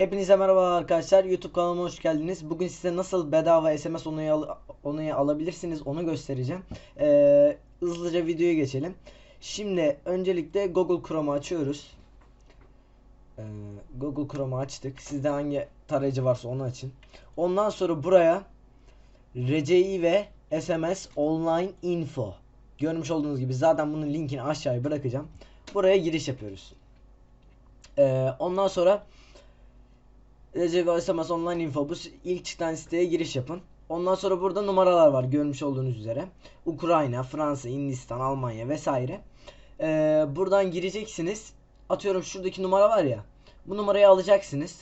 Hepinize merhaba arkadaşlar. YouTube kanalıma hoş geldiniz. Bugün size nasıl bedava SMS onayı, al onayı alabilirsiniz onu göstereceğim. Ee, hızlıca videoya geçelim. Şimdi öncelikle Google Chrome'u açıyoruz. Ee, Google Chrome'u açtık. Sizde hangi tarayıcı varsa onu açın. Ondan sonra buraya RCI ve SMS Online Info. Görmüş olduğunuz gibi zaten bunun linkini aşağıya bırakacağım. Buraya giriş yapıyoruz. Ee, ondan sonra Recep SMS Online Info bu ilk çıkan siteye giriş yapın. Ondan sonra burada numaralar var görmüş olduğunuz üzere. Ukrayna, Fransa, Hindistan, Almanya vesaire. Ee, buradan gireceksiniz. Atıyorum şuradaki numara var ya. Bu numarayı alacaksınız.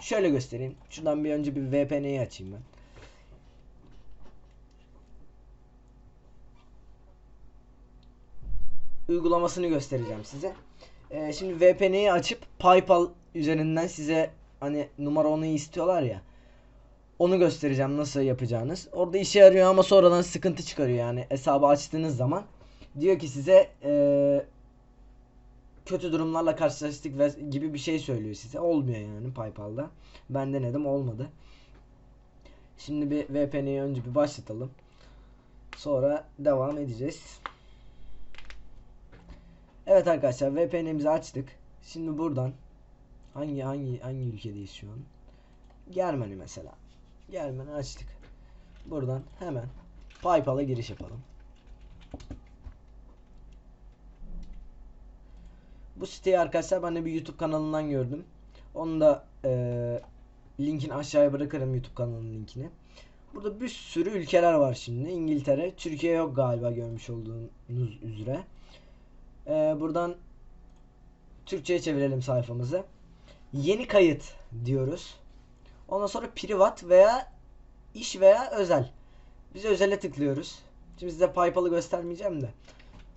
Şöyle göstereyim. Şuradan bir önce bir VPN'yi açayım ben. Uygulamasını göstereceğim size. Ee, şimdi VPN'yi açıp PayPal üzerinden size hani numara onu istiyorlar ya. Onu göstereceğim nasıl yapacağınız. Orada işe yarıyor ama sonradan sıkıntı çıkarıyor yani hesabı açtığınız zaman. Diyor ki size eee, kötü durumlarla karşılaştık ve gibi bir şey söylüyor size. Olmuyor yani PayPal'da. Ben denedim olmadı. Şimdi bir VPN'yi önce bir başlatalım. Sonra devam edeceğiz. Evet arkadaşlar VPN'imizi açtık. Şimdi buradan hangi hangi hangi ülkedeyiz şu an? Germany mesela. Germany açtık. Buradan hemen PayPal'a giriş yapalım. Bu siteyi arkadaşlar ben de bir YouTube kanalından gördüm. Onu da eee linkini aşağıya bırakırım YouTube kanalının linkini. Burada bir sürü ülkeler var şimdi. İngiltere, Türkiye yok galiba görmüş olduğunuz üzere. Eee, buradan Türkçe'ye çevirelim sayfamızı. Yeni kayıt diyoruz. Ondan sonra privat veya iş veya özel. Biz özele tıklıyoruz. Şimdi size PayPal'ı göstermeyeceğim de.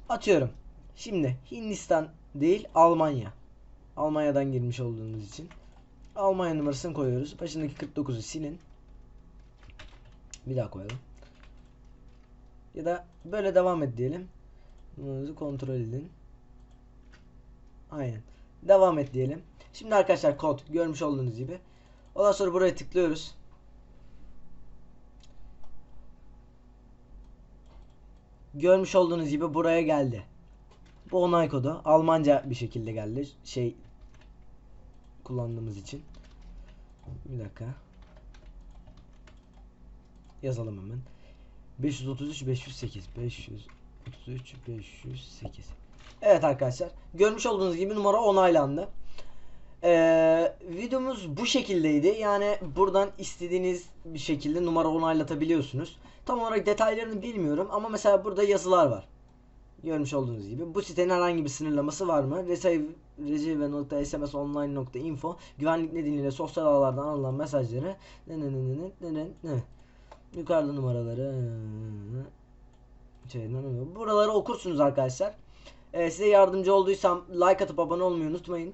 Atıyorum. Şimdi Hindistan değil Almanya. Almanya'dan girmiş olduğunuz için. Almanya numarasını koyuyoruz. Başındaki 49'u silin. Bir daha koyalım. Ya da böyle devam et diyelim. Numaranızı kontrol edin. Aynen. Devam et diyelim. Şimdi arkadaşlar kod görmüş olduğunuz gibi. Ondan sonra buraya tıklıyoruz. Görmüş olduğunuz gibi buraya geldi. Bu onay kodu Almanca bir şekilde geldi. Şey kullandığımız için. Bir dakika. Yazalım hemen. 533 508 533 508 Evet arkadaşlar. Görmüş olduğunuz gibi numara onaylandı. Ee, videomuz bu şekildeydi. Yani buradan istediğiniz bir şekilde numara onaylatabiliyorsunuz. Tam olarak detaylarını bilmiyorum ama mesela burada yazılar var. Görmüş olduğunuz gibi. Bu sitenin herhangi bir sınırlaması var mı? Receive.sms.online.info Güvenlik nedeniyle sosyal ağlardan alınan mesajları ne ne ne ne ne Yukarıda numaraları şey. Buraları okursunuz arkadaşlar. Ee, size yardımcı olduysam like atıp abone olmayı unutmayın.